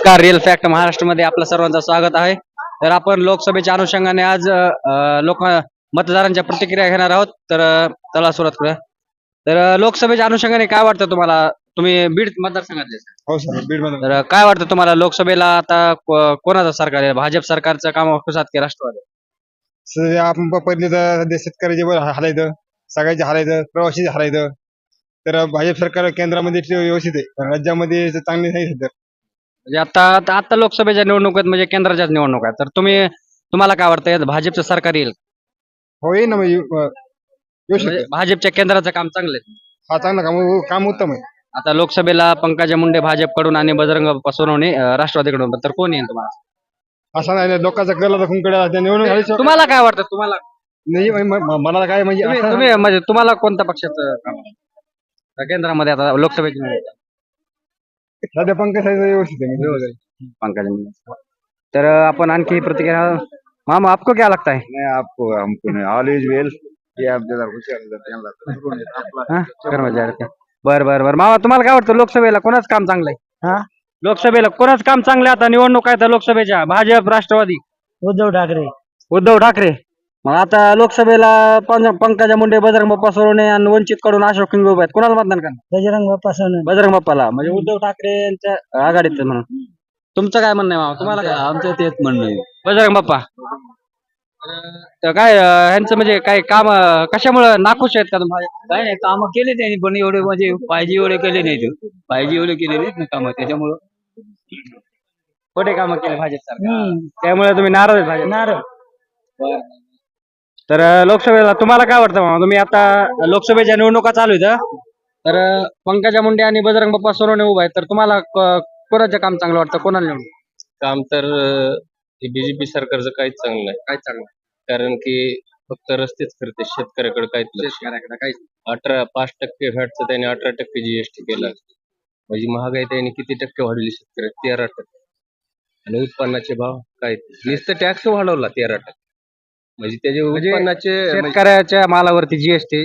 नमस्कार real fact महाराष्ट्रामध्ये आपलं सर्वांचं स्वागत आहे. तर आपण लोकसभेच्या अनुषंगाने आज लोक मतदारांच्या प्रतिक्रिया घेणार आहोत. तर चला सुरुवात करूया. तर लोकसभेच्या अनुषंगाने काय वाटतं तुम्हाला? तुम्ही बीड मतदारसंघातले हो सर. बीड तर काय वाटतं तुम्हाला? लोकसभेला आता कोणाचं सरकार आहे? भाजप सरकारचं काम खुसात की राष्ट्रवादी? आपण पहिले तर शेतकऱ्याचे हालायचं सगळ्याचे हालायचं प्रवाशीचे हालायचं तर भाजप सरकार केंद्रामध्ये व्यवस्थित आहे. राज्यामध्ये चांगले नाही सध्या. म्हणजे आता आता आता लोकसभेच्या निवडणुकीत म्हणजे केंद्राच्याच निवडणूक आहे तर तुम्ही तुम्हाला काय वाटतं यात भाजपचं सरकार येईल हो येईल ना म्हणजे अं, येऊ म्हणजे शकते भाजपच्या केंद्राचं काम चांगलं आहे हा चांगला काम काम उत्तम आहे आता लोकसभेला पंकजा मुंडे भाजपकडून आणि बजरंग सोनवणे अं, राष्ट्रवादीकडून तर कोण येईल तुम्हाला असं नाही लोकांचा कला दाखवून त्या निवडणूक झाली. तुम्हाला काय वाटतं तुम्हाला नाही म्हणजे म- म- मला काय म्हणजे तुम्ही असं- तुम्ही म्हणजे तुम्हाला कोणत्या पक्षाचं काम आहे? केंद्रामध्ये आता लोकसभेची निवडणूक आहे. सध्या पंकज साहेब व्यवस्थित आहे. पंकजा तर आपण आणखी प्रतिक्रिया मामा आपको क्या लगता है? नाही आपको हमको नाही. ऑलवेज वेल ये आप जरा हा? कर्मचारी? बर बर बर. मामा तुम्हाला काय वाटतं लोकसभेला कोणाच काम चांगलं आहे हा? लोकसभेला कोणाच काम चांगलं आहे आता निवडणूक आहे तर लोकसभेच्या भाजप राष्ट्रवादी. उद्धव ठाकरे. उद्धव ठाकरे. मग आता लोकसभेला पंक- पंकजा मुंडे बजरंग बाप्पा सोडवणे आणि वंचित कडून अशोक किंग उभे आहेत. कोणाला मतदान करणार? बजरंग बाप्पा सोनवणे. बजरंग बाप्पाला. म्हणजे उद्धव ठाकरे यांच्या आघाडीत म्हणून. तुमचं काय म्हणणं आहे मामा? तुम्हाला काय? आमचं तेच म्हणणं आहे. बजरंग बाप्पा. तर काय अं, ह्यांचं म्हणजे काय काम कशामुळं नाखुश आहेत का तुम्हाला? काय नाही काम केले त्यांनी पण एवढे म्हणजे पाहिजे एवढे केले नाहीत. पाहिजे एवढे केले नाहीत ना काम त्याच्यामुळं. खोटे काम केले भाजप सरकार. त्यामुळे तुम्ही नाराज आहेत भाजप. नारळ तर लोकसभेला तुम्हाला काय वाटतं मामा? तुम्ही आता लोकसभेच्या निवडणुका चालू आहेत तर पंकजा मुंडे आणि बजरंग बाप्पा सोनवणे उभा आहेत. तर तुम्हाला क- कोणाचं काम चांगलं वाटतं? कोणाला निवडून? काम तर बीजेपी सरकारचं काहीच चांगलं नाही. काय चांगलं कारण की फक्त रस्तेच करते शेतकऱ्याकडे काहीच लक्ष नाही. शेतकऱ्याकडे काही अठरा पाच टक्के व्हॅटचं त्याने अठरा टक्के जीएसटी केला. म्हणजे महागाई त्याने किती टक्के वाढवली शेतकरी तेरा टक्के. आणि उत्पन्नाचे भाव काय? नुसतं टॅक्स वाढवला तेरा टक्के. म्हणजे त्याचे उत्पन्नाचे म्हणजे शेतकऱ्याच्या मालावरती जीएसटी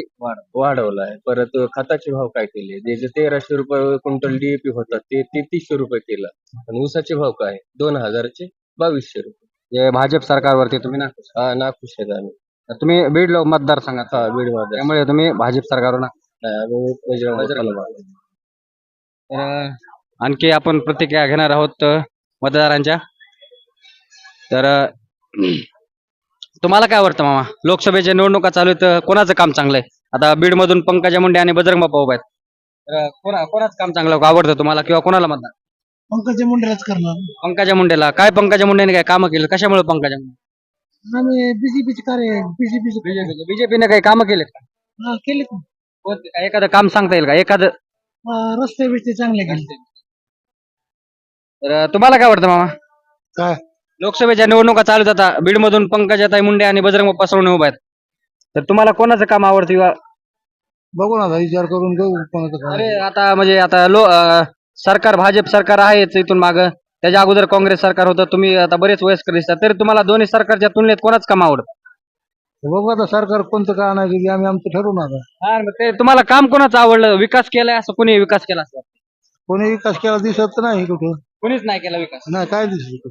वाढवला आहे परत खताचे भाव काय केले? जे जे तेराशे रुपये क्विंटल डीएपी होतात ते तेहतीसशे रुपये केला. आणि ऊसाचे भाव काय दोन हजारचे बावीसशे रुपये. जे भाजप सरकारवरती तुम्ही ना हा नाखुश आहेत आम्ही. तुम्ही बीड लो- मतदारसंघात हा बीड त्यामुळे तुम्ही भाजप सरकारवर ना आम्ही बजरंग बजरंग बाप्पाला मानतो. तर आणखी आपण प्रतिक्रिया घेणार आहोत अ, मतदारांच्या. तर अ, तुम्हाला काय वाटतं मामा? लोकसभेच्या निवडणुका चालू आहेत कोणाचं काम चांगलं आहे आता बीड मधून पंकजा मुंडे आणि बजरंग बाप्पा उभा आहेत. तर कोणा कोणाचं काम चांगलं आवडतं तुम्हाला किंवा कोणाला मतदान? पंकज मुंडेलाच करणार. पंकजा मुंडेला. काय पंकजा मुंडेने काय कामं केलं? कशामुळे पंकजा मुंडे? आम्ही बीजेपीचे कार्य बीजेपीचे बीजेपीने काही कामं केलेत का? केले कोणते? काय एखादं काम सांगता येईल का? एखादं? रस्ते बिस्ते चांगले केले तर तुम्हाला काय वाटतं मामा? काय? लोकसभेच्या निवडणुका चालू आता. बीड मधून पंकजाताई मुंडे आणि बजरंग बाप्पा सोडून उभा आहेत. तर तुम्हाला कोणाचं काम आवडतं किंवा बघू ना विचार करून घेऊ कोणाचं अरे आता म्हणजे आता लो अ, सरकार भाजप सरकार आहेच इथून माग. त्याच्या अगोदर काँग्रेस सरकार होतं. तुम्ही आता बरेच वयस्कर दिसतात तरी तुम्हाला दोन्ही सरकारच्या तुलनेत कोणाच काम आवडतं? बघू आता सरकार कोणतं का नाही आम्ही आमचं आता. हा, मग ते तुम्हाला काम कोणाचं आवडलं? विकास केलाय असं कोणी विकास केला असं? कोणी विकास केला दिसत नाही कुठं. कोणीच नाही केला विकास. नाही काय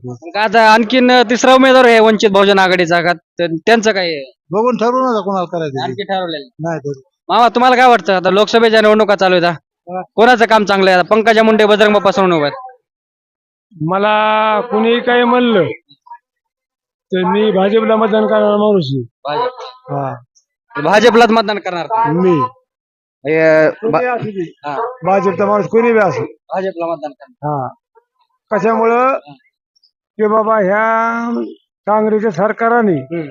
मग आता आणखीन तिसरा उमेदवार आहे वंचित बहुजन आघाडीचा का? त्यांचं काय आहे? बघून ठरवून आता कोणाला करायचं आणखी ठरवलेलं नाही मामा तुम्हाला काय वाटतं? आता लोकसभेच्या निवडणुका चालू आहेत हा? कोणाचं काम चांगलं आहे? आता पंकजा मुंडे बजरंग बाप्पा आहेत. मला कुणी काही म्हणलं तर मी भाजपला मतदान करणार माणूस आहे. हा. भाजपलाच मतदान करणार. मी. हे, भाजपचा माणूस कोणी बी असो. भाजपला मतदान करणार. हा. कशामुळं? की बाबा ह्या काँग्रेसच्या सरकारने.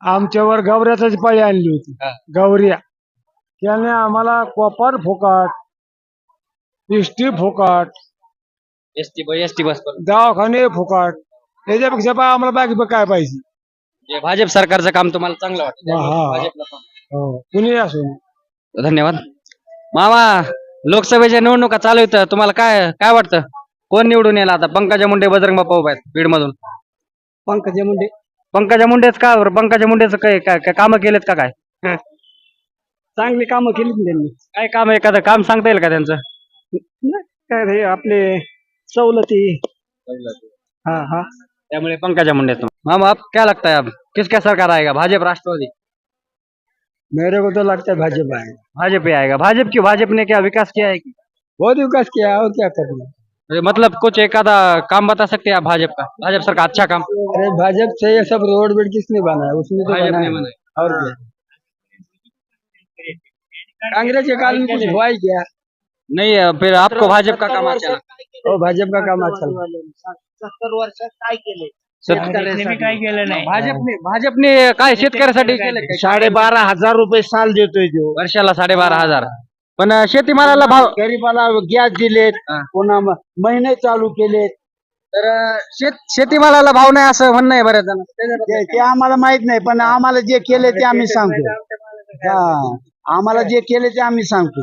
आमच्यावर गवऱ्याचाच पाळी आणली होती. गवऱ्या. त्याने आम्हाला कोपार फुकाट इष्टी फुकाट एसटी एसटी बस. दवाखाने फुकाट. त्याच्यापेक्षा बा आम्हाला बाकी काय पाहिजे? भाजप सरकारचं काम तुम्हाला चांगलं वाटतं. हा, कुणी असो? धन्यवाद. मामा लोकसभेच्या निवडणुका चालू आहेत. तुम्हाला काय काय वाटतं? कोण निवडून येईल आता? पंकजा मुंडे बजरंग बाप्पा उभा आहेत बीड मधून पंकज मुंडे. पंकजा मुंडेच का बरं? पंकजा मुंडेचं काय काय काय कामं केलेत का काय? चांगली कामं केली ना त्यांनी. काय काम एखादं काम सांगता येईल का त्यांचं? काय रे आपले सवलती. हाँ हाँ. त्यामुळे पंकजा मुंडे तुम मामा आप क्या लगता है अब? किसका सरकार आएगा? भाजपा राष्ट्रवादी? मेरे को तो लगता है भाजपा है भाजपा ही आएगा। भाजपा क्यों? भाजपा ने क्या विकास किया है कि? बहुत विकास किया है और क्या करना मतलब कुछ एक आधा काम बता सकते हैं आप भाजपा का? भाजपा सरकार अच्छा काम। अरे भाजपा से ये सब रोड बीड किसने बनाया उसने तो भाजपा बनाया ने बनाया। और क्या? कांग्रेस के काल में कुछ हुआ ही क्या? नहीं है, फिर आपको भाजपा का काम अच्छा और भाजपा का काम अच्छा। सत्तर वर्षात काय केले? काय केलं नाही. भाजपने भाजपने काय शेतकऱ्यासाठी केलं? साडेबारा हजार रुपये साल देतोय तो. वर्षाला साडेबारा हजार. पण शेतीमालाला भाव गरीबाला गॅस दिलेत हा. पुन्हा म- महिने चालू केलेत. तर अं, शेत शेतीमालाला भाव नाही असं म्हणणं आहे बऱ्याच जण ते ते आम्हाला माहीत नाही पण आम्हाला जे केले ते आम्ही सांगतो. हा आम्हाला जे केले ते आम्ही सांगतो.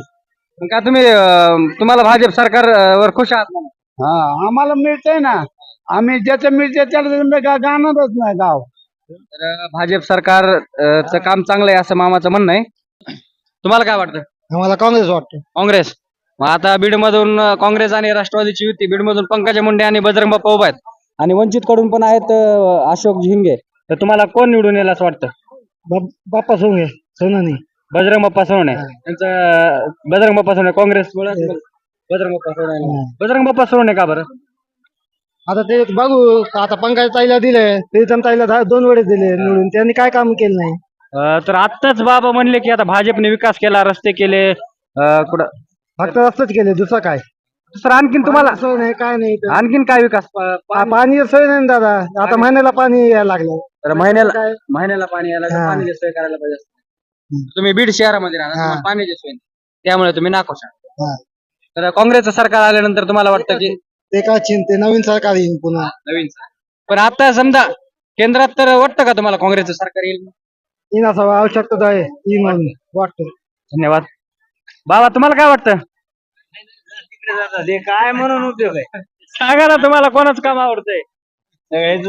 का तुम्ही अं, तुम्हाला भाजप सरकार अं, वर खुश आहात? म्हणा. हा आम्हाला मिळतंय ना. आम्ही ज्याचं मिळतंय त्याला गा- गाणारच नाही गाव. तर अं, भाजप सरकार अं, चं काम चांगलं आहे असं मामाचं म्हणणं आहे. तुम्हाला काय वाटतं? आम्हाला काँग्रेस वाटतं काँग्रेस? मग आता बीडमधून अं, काँग्रेस आणि राष्ट्रवादीची युती बीडमधून पंकजा मुंडे आणि बजरंग बाप्पा उभा आहेत. आणि वंचित कडून पण आहेत अं, अशोक झिंगे. तर तुम्हाला कोण निवडून येईल असं वाटतं? बाप्पा सोंगे सोनानी. बजरंग बाप्पा सोनवणे त्यांचं बजरंग बाप्पा सोनवणे काँग्रेस बजरंग बाप्पा सोनवणे बजरंग बाप्पा सोनवणे का बरं? आता ते बघू आता पंकज ताईला दिले प्रीतम ताईला दोन वेळेस दिले निवडून. त्यांनी काय काम केलं नाही? तर आत्ताच बाबा म्हणले की आता भाजपने विकास केला रस्ते केले अं, कुठं? फक्त रस्तेच केले दुसरं काय? सर आणखीन तुम्हाला सोय नाही काय नाही. इथं. आणखीन काय विकास? प- पा- पाणी सोय नाही ना दादा. आता महिन्याला पाणी यायला लागलं. तर महिन्याला काय? महिन्याला पाणी यायला तर हा. पाण्याची सोय करायला पाहिजे तुम्ही बीड शहरामध्ये राहणार हा. तुम्हाला पाण्याची सोय नाही. त्यामुळे तुम्ही नाखुश आहात. तर काँग्रेसचं सरकार आल्यानंतर तुम्हाला वाटतं की ते काय चिंते नवीन सरकार येईल पुन्हा. नवीन पण आता समजा केंद्रात तर वाटतं का तुम्हाला काँग्रेसचं सरकार येईल? येईन असं आवश्यकता आहे. येईन म्हणून वाटतं. धन्यवाद. बाबा तुम्हाला काय वाटतं? काय म्हणून उपयोग आहे? सांगा ना तुम्हाला कोणाच काम आवडतंय?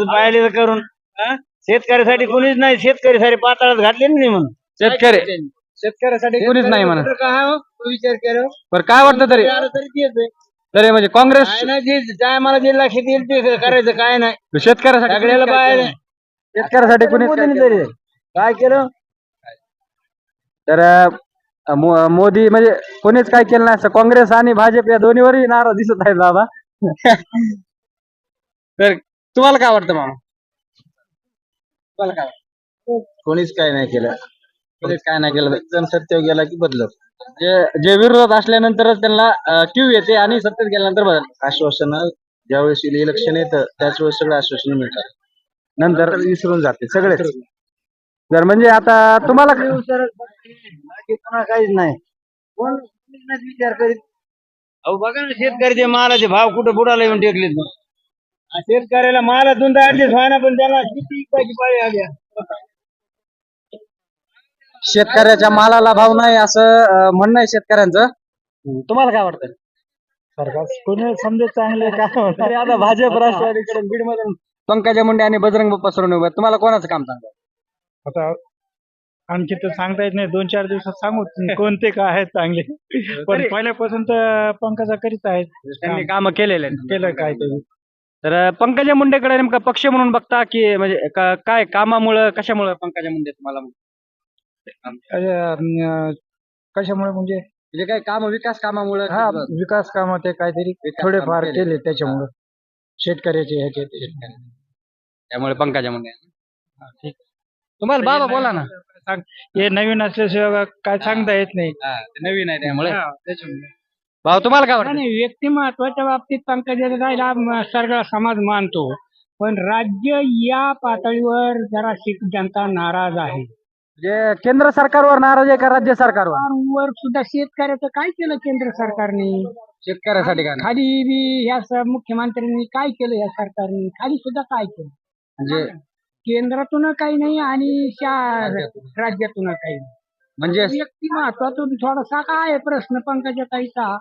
पाहिले करून शेतकऱ्यासाठी कोणीच नाही शेतकऱ्यासाठी पाताळात घातले नाही म्हणून. शेतकरी. शेतकऱ्यासाठी कोणीच नाही म्हणा काय हो? तू विचार केलं. पण काय वाटतं तरी? तरी म्हणजे काँग्रेस काय नाही जे काय मला जे लक्षात येईल ते करायचं काय नाही. शेतकऱ्यासाठी सगळ्याला बाहेर शेतकऱ्यासाठी कोणीच काय केलं नाही. काय केलं? तर अं, मो- मोदी म्हणजे कोणीच काय केलं नाही. असं काँग्रेस आणि भाजप या दोन्हीवरही नाराज दिसत आहेत दादा. तर तुम्हाला काय वाटतं मामा? तुम्हाला काय वाटतं? कोणीच काय नाही केलं. कोणीच काय नाही केलं. जण सत्य गेला की बदलत. जे जे विरोधात असल्यानंतरच त्यांना क्यू येते आणि सत्तेत गेल्यानंतर बदल आश्वासन ज्यावेळेस इलेक्शन येतं त्याच वेळेस सगळं आश्वासन मिळतात. नंतर तर विसरून जाते सगळेच. तर म्हणजे आता तुम्हाला बाकी पुन्हा काहीच नाही कोण विचार करीत अहो बघा ना शेतकऱ्याचे मालाचे भाव कुठं बुडाला येऊन टेकलेत मग. आ, शेतकऱ्याला मालातून तर ऍडजस्ट व्हायना पण त्याला किती इकायची पाळी आली आहे. शेतकऱ्याच्या मालाला भाव नाही असं अं, म्हणणं आहे शेतकऱ्यांचं तुम्हाला काय वाटतं सरकार कोणी समजा चांगले काय तरी आता भाजप राष्ट्रवादीकडे बीड मधून पंकजा मुंडे आणि बजरंग बाप्पा सोडून उभे आहेत. तुम्हाला कोणाचं काम चांगलं? आता आणखी तर सांगता येत नाही. दोन चार दिवसात सांगू. कोणते काय आहेत चांगले. पण तरी- पहिल्यापासून तर पंकजा करीत आहेत. त्यांनी काम केलेले. केलं काय तरी. पंकजा मुंडेकडे नेमका पक्ष म्हणून बघता की म्हणजे का- काय कामामुळं कशामुळं पंकजा मुंडे तुम्हाला अं, कशामुळे म्हणजे? म्हणजे काय काम विकास कामामुळे हा विकास काम ते काहीतरी थोडेफार केले. त्याच्यामुळे. शेतकऱ्याचे ह्याचे ते. त्यामुळे पंकजा मुंडे. ठीक. तुम्हाला बाबा बोला ना. सांग हे नवीन असल्याशिवाय काय सांगता येत नाही. हा, ते नवीन आहे त्यामुळे. हा, त्याच्यामुळे. भाऊ तुम्हाला काय वाटतं? नाही व्यक्तिमत्वाच्या बाबतीत पंकजा राहिला सगळा समाज मानतो. पण राज्य या पातळीवर जरा शीख जनता नाराज आहे. म्हणजे केंद्र सरकारवर नाराज आहे का राज्य सरकारवर? वर सुद्धा शेतकऱ्याचं काय केलं केंद्र सरकारने? शेतकऱ्यासाठी नाही. खाली बी ह्या स- मुख्यमंत्र्यांनी काय केलं या सरकारने? खाली सुद्धा काय केलं? म्हणजे केंद्रातून काही नाही आणि शा- राज्यातून. काही नाही. म्हणजे व्यक्ती महत्वातून थोडासा काय आहे प्रश्न पंकजा ताईचा.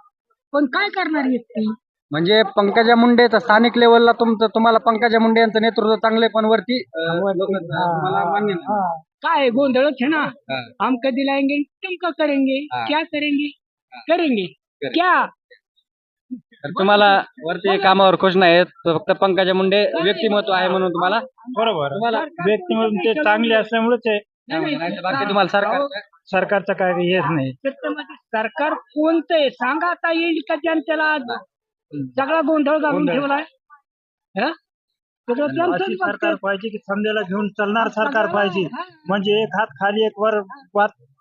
पण काय करणार व्यक्ती? म्हणजे पंकजा मुंडे तर स्थानिक लेवलला तुमचं तुम्हाला पंकजा मुंडे यांचं नेतृत्व चांगले पण वरती अं, लोकं तुम्हाला मान्य नाही. हा. काय गोंधळच है ना. हा. हम कधी लाएंगे? तुम का करेंगे. हा. क्या करेंगे. करेंगे. क्या? तर तुम्हाला वरती कामावर खुश नाहीत फक्त पंकजा मुंडे व्यक्तिमत्व आहे म्हणून तुम्हाला बरोबर. तुम्हाला व्यक्ती म्हणून ते चांगले असल्यामुळेच आहे. बाकी तुम्हाला सरकार सरकारचं काय हेच नाही. सरकार कोणतं आहे सांगा आता येईल का जनतेला सगळा गोंधळ घालून. ठेवलाय. हा? सगळं जनतेच अशी बघते. सरकार पाहिजे की समजायला घेऊन चालणार सरकार पाहिजे. म्हणजे एक हात खाली एक वर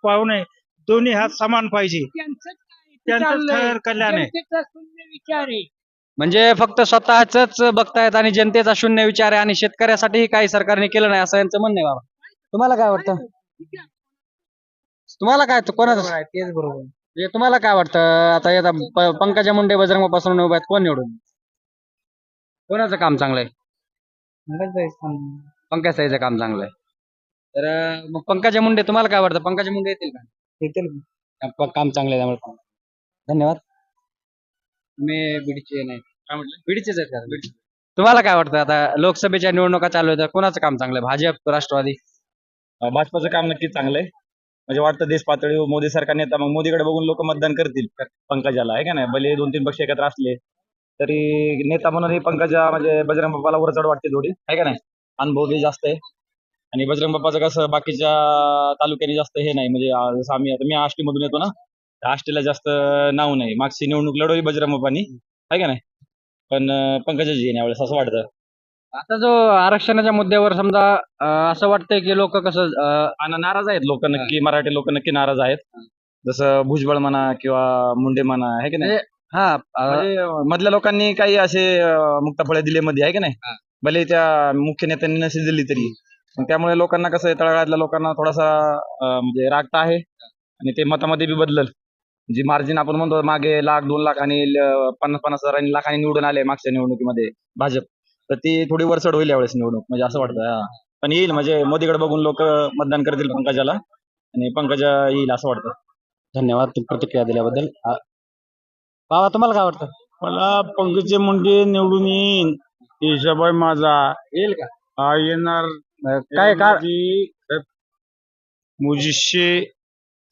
पाहू नये. दोन्ही हात समान पाहिजे. त्यांचंच काय ते त्यांचंच चाललंय. खरं कल्याण आहे. जनतेचा शून्य विचार आहे. म्हणजे फक्त स्वतःच बघतायत आणि जनतेचा शून्य विचार आहे आणि शेतकऱ्यासाठीही काही सरकारने केलं नाही असं यांचं म्हणणं आहे बाबा. तुम्हाला काय वाटतं? तुम्हाला काय कोणाचं? तेच बरोबर. म्हणजे तुम्हाला काय वाटतं? आता येतात प- पंकजा मुंडे बजरंगपासून उभा आहेत कोण निवडून? कोणाचं काम चांगलं आहे पंकज साईचं काम चांगलं आहे तर अं, मग पंकजा मुंडे तुम्हाला काय वाटतं? पंकजा मुंडे येतील का? येतील काम चांगलं आहे त्यामुळे. धन्यवाद. मी बीडचे नाही. काय म्हटलं? बीडचेच आहेत का? बीडचे. तुम्हाला काय वाटतं? आता लोकसभेच्या निवडणुका चालू आहेत कोणाचं काम चांगलं आहे? भाजप राष्ट्रवादी? भाजपाचं काम नक्कीच चांगलं आहे. म्हणजे वाटतं देश पातळीवर मोदी सरकार नेता मग मोदीकडे बघून लोक मतदान करतील. पंकजाला आहे का नाही? भले दोन तीन पक्ष एकत्र असले तरी नेता म्हणून ही पंकजा म्हणजे बजरंग बाप्पाला वर चढ वाटते थोडी आहे का नाही? अनुभव बी जास्त आहे. आणि बजरंग बाप्पाचं कसं बाकीच्या तालुक्याने जास्त हे नाही. म्हणजे जसं आम्ही आता मी आष्टीमधून येतो ना आष्टीला जास्त नाव नाही. मागची निवडणूक लढवली बजरंग बाप्पानी आहे का नाही? पण पंकजाजी यावेळेस असं वाटतं. आता जो आरक्षणाच्या मुद्द्यावर समजा अं, असं वाटतंय की लोक कसं अं, आणि नाराज आहेत लोक नक्की मराठी लोक नक्की नाराज आहेत. जसं भुजबळ म्हणा किंवा मुंडे म्हणा आहे की नाही? हा अं, म्हणजे मधल्या लोकांनी काही असे अं, मुक्ताफळे दिले मध्ये आहे की नाही? भले त्या मुख्य नेत्यांनी नसेल दिली तरी. त्यामुळे लोकांना कसं आहे तळागाळातल्या लोकांना थोडासा अं, म्हणजे रागता आहे. आणि ते मतामध्ये बी बदलल. जी मार्जिन आपण म्हणतो मागे लाख दोन लाख आणि ल- पन्नास पन्नास हजार आणि लाखांनी निवडून आले मागच्या निवडणुकीमध्ये भाजप. तर ती थोडी वरचढ होईल यावेळेस निवडणूक म्हणजे असं वाटतं हा. पण येईल म्हणजे मोदीकडे बघून लोक मतदान करतील पंकजाला आणि पंकजा येईल असं वाटतं. धन्यवाद प्रतिक्रिया दिल्याबद्दल. बाबा तुम्हाला काय वाटतं? मला पंकजा मुंडे निवडून येईन. हिशोबाई माझा. येईल का? हा येणार. काय का मुजीशे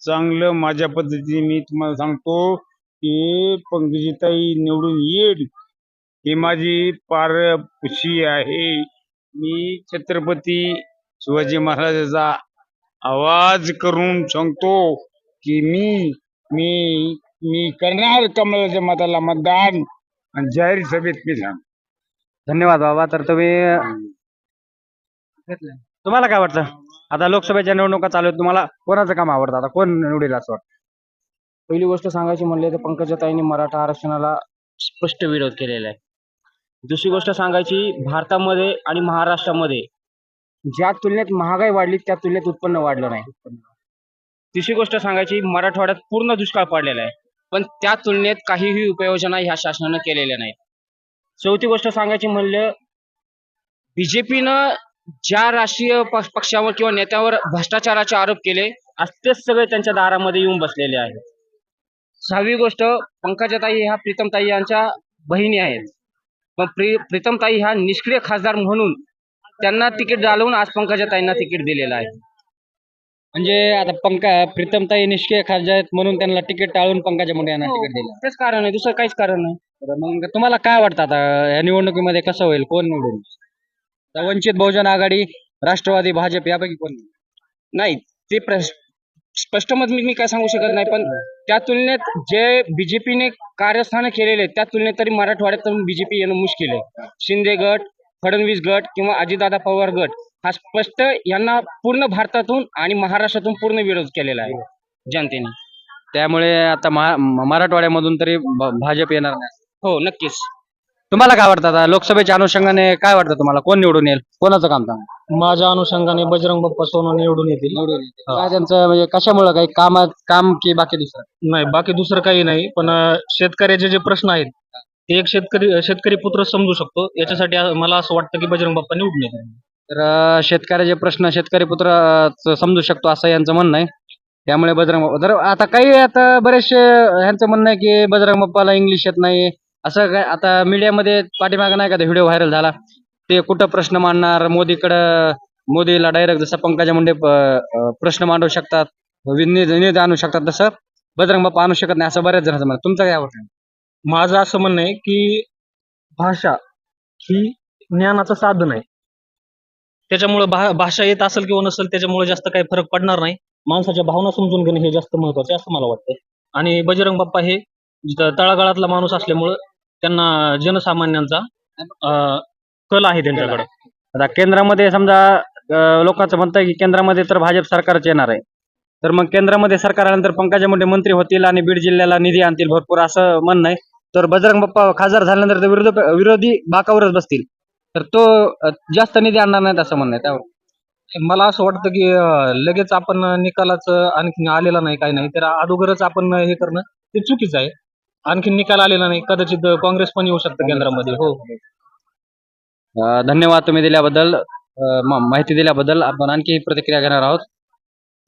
चांगलं माझ्या पद्धतीने मी तुम्हाला सांगतो की पंकजीताई निवडून येईल ही माझी पार खुशी आहे. मी छत्रपती शिवाजी महाराजाचा आवाज करून सांगतो की मी मी मी करणार कमलाच्या मताला मतदान आणि जाहीर सभेत मी सांग धन्यवाद बाबा. तर तुम्ही तुम्हाला काय वाटतं? आता लोकसभेच्या निवडणुका चालू आहेत. तुम्हाला कोणाचं काम आवडतं? आता कोण निवडेल असं वाटतं? पहिली गोष्ट सांगायची म्हणले तर पंकजाताईंनी मराठा आरक्षणाला स्पष्ट विरोध केलेला आहे. दुसरी गोष्ट सांगायची भारतामध्ये आणि महाराष्ट्रामध्ये ज्या तुलनेत महागाई वाढली त्या तुलनेत उत्पन्न वाढलं नाही. तिसरी गोष्ट सांगायची मराठवाड्यात पूर्ण दुष्काळ पडलेला आहे. पण त्या तुलनेत काहीही उपाययोजना ह्या शासनानं केलेल्या नाहीत. चौथी गोष्ट सांगायची म्हणलं बीजेपीनं ज्या राष्ट्रीय पक्ष- पक्षावर किंवा नेत्यावर भ्रष्टाचाराचे आरोप केले आज तेच सगळे त्यांच्या दारामध्ये येऊन बसलेले आहेत. सहावी गोष्ट पंकजाताई ह्या प्रीतमताई यांच्या बहिणी आहेत. पण प्री प्रीतमताई ह्या निष्क्रिय खासदार म्हणून त्यांना तिकीट डालवून आज पंकजाताईंना तिकीट दिलेलं आहे. म्हणजे आता पंका प्रीतमताई निष्क्रिय खासदार आहेत म्हणून त्यांना तिकीट टाळून पंकजा मुंडे यांना तिकीट दिलं. तेच कारण आहे दुसरं काहीच कारण नाही. तर मग तुम्हाला काय वाटतं आता? या निवडणुकीमध्ये कसं होईल? कोण निवडून तर वंचित बहुजन आघाडी राष्ट्रवादी भाजप यापैकी कोण? नाही ते प्रश- स्पष्ट मत मी मी काय सांगू शकत नाही पण त्या तुलनेत जे बीजेपीने कारस्थानं केलेले आहेत त्या तुलनेत तरी मराठवाड्यात बीजेपी येणं मुश्किल आहे. शिंदे गट फडणवीस गट किंवा अजितदादा पवार गट हा स्पष्ट यांना पूर्ण भारतातून आणि महाराष्ट्रातून पूर्ण विरोध केलेला आहे जनतेने. त्यामुळे आता महा- मराठवाड्यामधून तरी भ- भाजप येणार नाही. हो नक्कीच. तुम्हाला काय वाटतं आता? लोकसभेच्या अनुषंगाने काय वाटतं तुम्हाला? कोण निवडून येईल? कोणाचं काम चांगलं माझ्या अनुषंगाने बजरंग बाप्पा सोनवणे निवडून येतील. काय त्यांचं म्हणजे कशामुळे काही काम काम की बाकी दुसरं? नाही बाकी दुसरं काही नाही पण अं, शेतकऱ्याचे जे प्रश्न आहेत ते एक शेतकरी शेतकरी पुत्र समजू शकतो. याच्यासाठी आ- मला असं वाटतं की बजरंग बाप्पा निवडून येतील. तर अं, शेतकऱ्याचे प्रश्न शेतकरी पुत्र अं, समजू शकतो असं यांचं म्हणणं आहे. त्यामुळे बजरंग बाप्पा तर आता काही आता बरेचसे ह्यांचं म्हणणं आहे की बजरंग बाप्पाला इंग्लिश येत नाही असं काय आता मीडियामध्ये पाठीमागं नाही का व्हिडिओ व्हायरल झाला. ते कुठं प्रश्न मांडणार मोदीकडं मोदीला डायरेक्ट जसं पंकजा मुंडे प- प्रश्न मांडू शकतात विनियोज आणू शकतात तसं बजरंग बाप्पा आणू शकत नाही असं बऱ्याच जणांचं म्हणणं आहे. तुमचं काय आवडतं? माझं असं म्हणणं आहे की भाषा ही ज्ञानाचं साधन आहे. त्याच्यामुळं भा भाषा येत असेल किंवा नसेल त्याच्यामुळे जास्त काही फरक पडणार नाही. माणसाच्या भावना समजून घेणे हे जास्त महत्त्वाचे असं मला वाटतं. आणि बजरंग बाप्पा हे म्हणजे जिथं तळागाळातला माणूस असल्यामुळं त्यांना जनसामान्यांचा अं, कल आहे त्यांच्याकडे. आता केंद्रामध्ये समजा अं, लोकांचं म्हणतं की केंद्रामध्ये तर भाजप सरकारच येणार आहे. तर मग केंद्रामध्ये सरकार आल्यानंतर पंकजा मुंडे मंत्री होतील आणि बीड जिल्ह्याला निधी आणतील भरपूर असं म्हणणं आहे. तर बजरंग बाप्पा खासदार झाल्यानंतर ते विरोध विरोधी बाकावरच बसतील. तर तो अं, जास्त निधी आणणार नाहीत असं म्हणणं आहे त्यावर. मला असं वाटतं की अं, लगेच आपण निकालाचं आणखी आलेला नाही काही नाही. तर अगोदरच आपण हे करणं ते चुकीचं आहे. आणखी निकाल आलेला नाही. कदाचित काँग्रेस पण येऊ शकतं केंद्रामध्ये. हो. अं, धन्यवाद तुम्ही दिल्याबद्दल. अं, म- माहिती दिल्याबद्दल. आपण आणखी प्रतिक्रिया घेणार आहोत.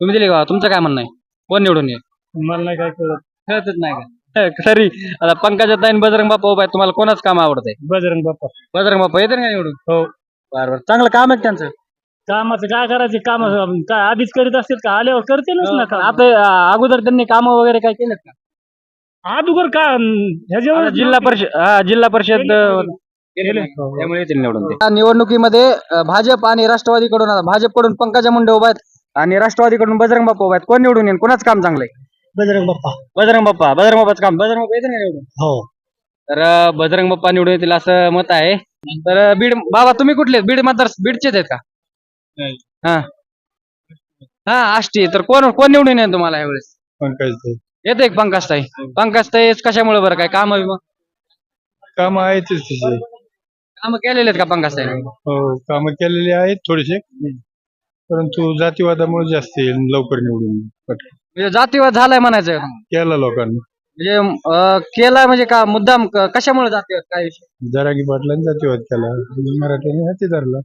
तुम्ही दिली का? तुमचं काय म्हणणं आहे? कोण निवडून येईल? मला नाही काय कळत. कळतच नाही का? खरी आता पंकजा ताईन बजरंग बाप्पा उभा आहे तुम्हाला कोणाच काम आवडतंय? बजरंग बाप्पा. बजरंग बाप्पा येते ना निवडून? हो. बरोबर चांगलं काम आहे त्यांचं? कामाचं काय करायचे? काम काय आधीच करीत असतील का? आल्यावर करतीलच ना काम. आता अं, अगोदर त्यांनी काम वगैरे काय केलेत का? अगोदर का? ह्याच्यावर जिल्हा परिषद हा, जिल्हा परिषद अं, त्यामुळे येतील निवडून ते. या निवडणुकीमध्ये अं, भाजप आणि राष्ट्रवादीकडून आता भाजपकडून पंकजा मुंडे उभा आहेत आणि राष्ट्रवादीकडून बजरंग बाप्पा उभा आहेत. कोण निवडून येईल? कोणाच काम चांगलं आहे? बजरंग बाप्पा. बजरंग बाप्पा. बजरंग बाप्पाचं काम. बजरंग बाप्पा येते ना निवडून? हो. तर अं, बजरंग बाप्पा निवडून येतील असं मत आहे. तर अं, बीड बाबा तुम्ही कुठले आहेत? बीड मतदार बीडचेच आहेत का? नाही. हा. हा आष्टी. तर कोण कोण निवडून येईल तुम्हाला यावेळेस? पंकज येते एक पंकज ताई? पंकज ताई कशामुळे बरं? काय काम काम आहेत काम केलेले आहेत का पंकज ताई? हो काम केलेले आहेत थोडेसे परंतु जातीवादामुळे जास्त येईल लवकर निवडून. पटकन. म्हणजे जातीवाद झालाय म्हणायचं केला लोकांनी. म्हणजे अं, केला म्हणजे का मुद्दाम क- कशामुळे जातीवाद? काय विषय? जरांगी पाटलांनी जातीवाद केला. आणि मराठ्यांनी हाती धरला.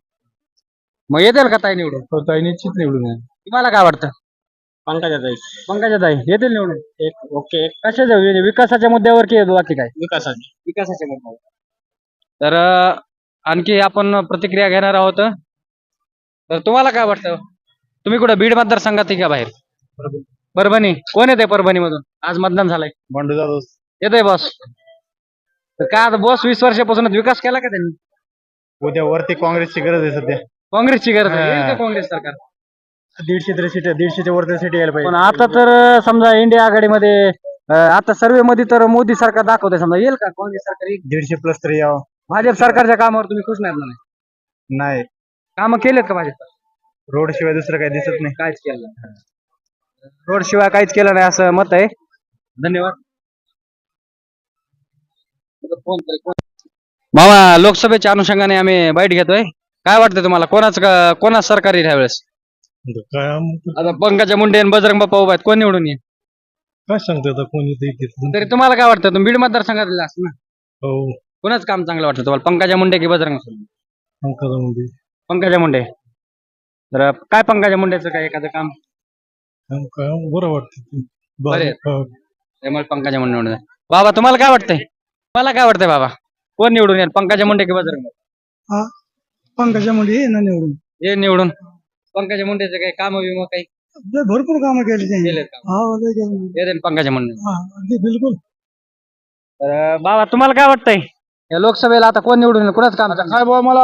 मग येतील का ताई निवडून? तो ताई निश्चित निवडून आहे तुम्हाला काय वाटतं? पंकजा ताई. पंकजा ताई येतील निवडून? एक ओके. कशाच्या म्हणजे विकासाच्या मुद्द्यावर की बाकी काय? विकासाची. विकासाच्या मुद्द्यावर. तर अं, आणखी आपण प्रतिक्रिया घेणार आहोत. तर तुम्हाला काय वाटतं? तुम्ही कुठं बीड मतदारसंघात आहे का बाहेर? परभणी. कोण येते परभणी मधून आज मतदान झालंय. बंडू जाधव. येतोय बॉस तर काय आता बॉस वीस वर्षापासून विकास केला का त्यांनी? उद्या वरती काँग्रेसची गरज आहे सध्या. काँग्रेसची गरज आहे. हा. येईल का काँग्रेस सरकार? दीडशे तरी सीट दीडशेच्या वरती सीट यायला पण आता तर समजा इंडिया आघाडीमध्ये अं, आता सर्वे मध्ये तर मोदी सरकार दाखवते समजा येईल का काँग्रेस सरकार? येईल. दीडशे प्लस तरी यावं. भाजप सरकारच्या कामावर तुम्ही खुश नाहीत म्हणा नाही. कामं केलेत का भाजप? रोड शिवाय दुसरं काही दिसत नाही. काहीच केलं नाही. रोड शिवाय काहीच केलं नाही असं मत आहे. धन्यवाद. मामा लोकसभेच्या अनुषंगाने आम्ही बाईट घेतोय. काय वाटतं तुम्हाला? कोणाच कोणाच सरकार येईल ह्यावेळेस? काय आता पंकजा मुंडे आणि बजरंग बाप्पा उभा आहेत कोण निवडून येईल? काय सांगतो आता कोणी ते तरी तुम्हाला काय वाटतं तुम्ही बीड मतदारसंघातला असं ना? हो. कोणाच काम चांगलं वाटतं तुम्हाला पंकजा मुंडे की बजरंग पंकजामध्ये पंकजा मुंडे. तर काय पंकजा मुंडेचं काय एखादं काम? काय बरं वाटतं बरे. त्यामुळे पंकजा मुंडे निवडून येईल. बाबा तुम्हाला काय वाटतंय? मला काय वाटतंय बाबा? कोण निवडून येईल पंकजा मुंडे की बजरंग बाप्पा? पंकजा मुंडे ना निवडून. हे निवडून. पंकजा मुंडेचं काही काम विमा काही भरपूर कामं केली त्यांनी. केलेत का? हा लय केलं. पंकजा मुंडे. हा, अगदी बिलकुल. तर बाबा तुम्हाला काय वाटतंय? या लोकसभेला आता कोण निवडून येईल? कुणाचं काम चांगलं? काय बाबा मला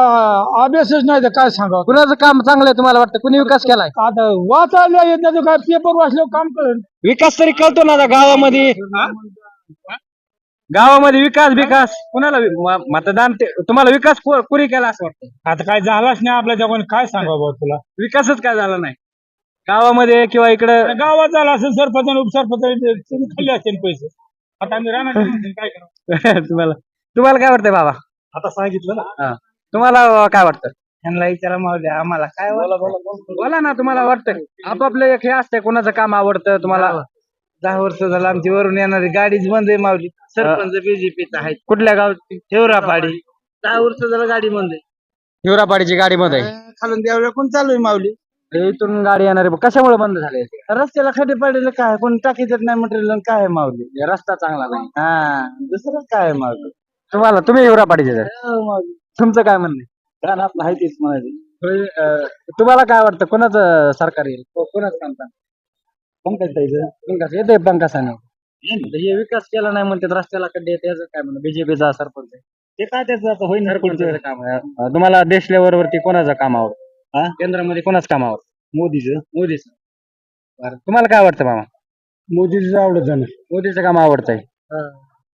अभ्यासच नाही तर काय सांगा? कुणाचं काम चांगलं आहे तुम्हाला वाटतं? कुणी विकास केलाय? आता वाचायला येत नाही तर काय पेपर वाचल्यावर काम करेल? विकास तरी कळतो ना आता गावामध्ये. गावामध्ये विकास विकास कुणाला वि- म- मतदान ते- तुम्हाला विकास को- कुणी केला असं वाटतं? आता काय झालाच नाही आपल्या जगाने काय सांगा बाबा तुला? विकासच काय झाला नाही. गावामध्ये किंवा इकडं गावात झाला असेल सरपंच आणि उपसरपंच तुम्ही खाल्ले असतील पैसे. आता आम्ही राहणार काय करू तुम्हाला तुम्हाला काय वाटतंय बाबा? आता सांगितलं ना. तुम्हाला अं, काय वाटतं? त्यांना विचारा मावल्या आम्हाला काय बोला ना तुम्हाला वाटतं आपापलं एक हे असतंय कोणाचं काम आवडतं तुम्हाला दहा वर्ष झालं आमची वरून येणारी गाडीच बंद आहे मावली सरपंच बीजेपीचा आहे कुठल्या गाव? ठेवरापाडी दहा वर्ष झालं गाडी बंद आहे. हिवरापाडीची गाडी मध्ये खालून देवळ्या कोण चालू आहे माऊली? इथून गाडी येणार आहे. कशामुळे बंद झाले? रस्त्याला खडे पडलेलं काय? कोण टाकीच नाही मटेरियल काय आहे माऊली? रस्ता चांगला नाही हा दुसरं काय आहे माऊली? तुम्हाला तुम्ही हिवरापाडीचे जर. हो, माऊली. तुमचं काय म्हणणं आहे? कारण आपलं आहे तेच म्हणायचं. होय, अं, तुम्हाला काय वाटतं? कोणाचं सरकार येईल? को- कोणाचं काम चांगलं? पंकज ताईचं पंकज हे विकास केला नाही म्हणतात रस्त्याला खड्डे त्याचं काय म्हणणं? बीजेपीचा सरपंच आहे. ते काय त्याचं आता होईल. सरपंचाचं काम आहे? अं, तुम्हाला देश लेवल वरती कोणाचं काम आवडतं? हा? केंद्रामध्ये कोणाचं काम आवडतं? मोदीचं. मोदीचं. बरं. तुम्हाला काय वाटतं मामा? मोदीचं आवडत झालं मोदीचं काम आवडतंय.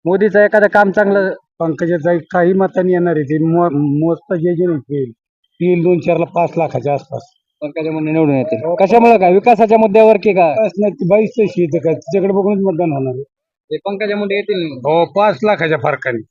मोदीचं एखादं काम चांगलं पंकजाचा काही मतांनी येणार आहे ते मो- मोजता जे जे नाही येईल. तीन दोन चारला पाच लाखाच्या आसपास. पंकजामुळे निवडून येतील. कशामुळे काय? विकासाच्या मुद्द्यावर की? काय बाईस तशी येते का तिच्याकडे बघूनच मतदान होणार आहे. ते पंकजा मुंडे येतील हो पाच लाखाच्या फरकाने.